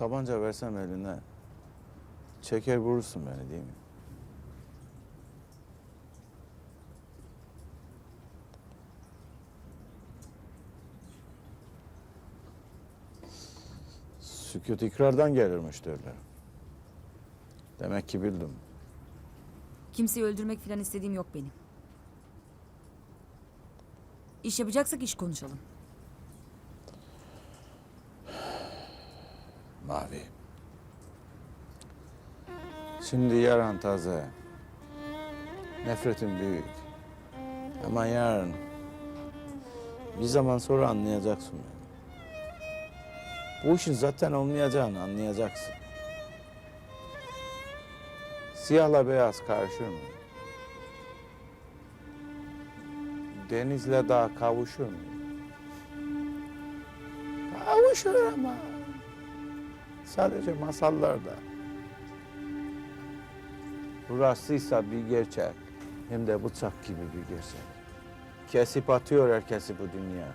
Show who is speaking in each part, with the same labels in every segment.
Speaker 1: tabanca versem eline çeker vurursun beni değil mi? Sükut ikrardan gelirmiş derler. Demek ki bildim.
Speaker 2: Kimseyi öldürmek falan istediğim yok benim. İş yapacaksak iş konuşalım.
Speaker 1: Mavi. Şimdi yaran taze. Nefretin büyük. Ama yarın bir zaman sonra anlayacaksın beni. Bu işin zaten olmayacağını anlayacaksın. Siyahla beyaz karışır mı? Denizle dağ kavuşur mu? Kavuşur ama. Sadece masallarda. Burasıysa bir gerçek. Hem de bıçak gibi bir gerçek. Kesip atıyor herkesi bu dünya.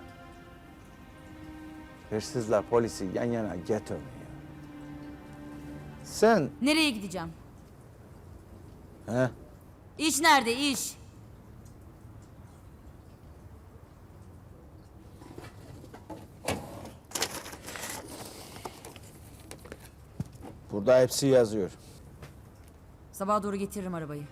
Speaker 1: Hırsızla polisi yan yana getirmiyor. Sen,
Speaker 2: Nereye gideceğim?
Speaker 1: he?
Speaker 2: İş nerede iş?
Speaker 1: Burada hepsi yazıyor.
Speaker 2: Sabaha doğru getiririm arabayı.